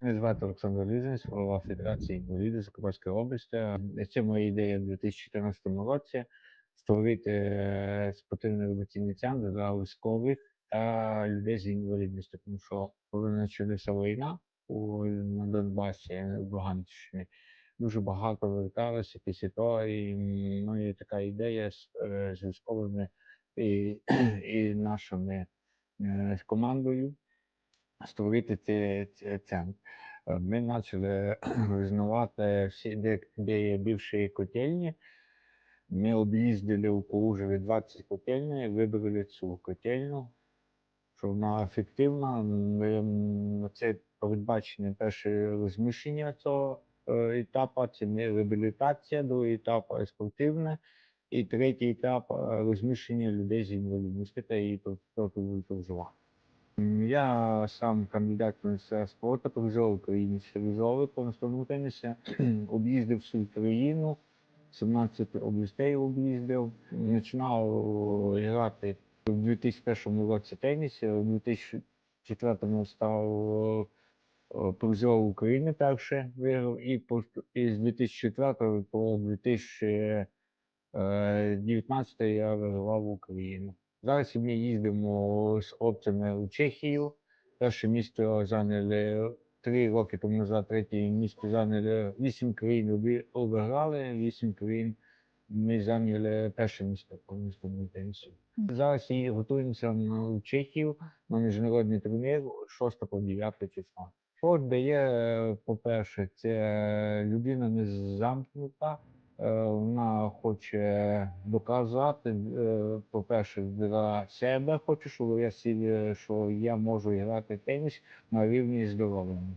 Мене звати Олександр Лізинець, голова Федерації інвалідів Закарпатської області. Це моя ідея в 2014 році створити е, спортивний революційний центр для військових та людей з інвалідністю. Тому що коли почалася війна у, на Донбасі, в Луганщині, дуже багато верталося після того, і ну, є така ідея з, е, з військовими і, і нашими е, командою створити цей, центр. Е, Ми почали визнавати всі, де, де бивші котельні. Ми об'їздили у Калужеві 20 котельні вибрали цю котельну, що вона ефективна. Ми, Це передбачене перше розміщення цього е, етапу, це не реабілітація, другий етап спортивне, і третій етап розміщення людей з інвалідністю та її проживання. Я сам кандидат в міністра спорту, призов України сервізовий по настольному тенісі. Об'їздив всю країну, 17 областей об'їздив. Починав грати в 2001 році тенісі, в 2004 став е, призов України перше виграв, і, з 2004 по 2019 я вигравав Україну. Зараз ми їздимо з хлопцями у Чехію. Перше місто зайняли три роки тому назад, третє місто зайняли вісім країн обі- обіграли, вісім країн. Ми зайняли перше місто по міському тенісу. Зараз і готуємося на Чехію на міжнародний турнір 6 по 9 числа. Що дає, е, по-перше, це людина не замкнута, Е, Вона хоче доказати, е, по-перше, для себе хоче, щоб я сів, що я можу грати теніс на рівні з здоров'ям.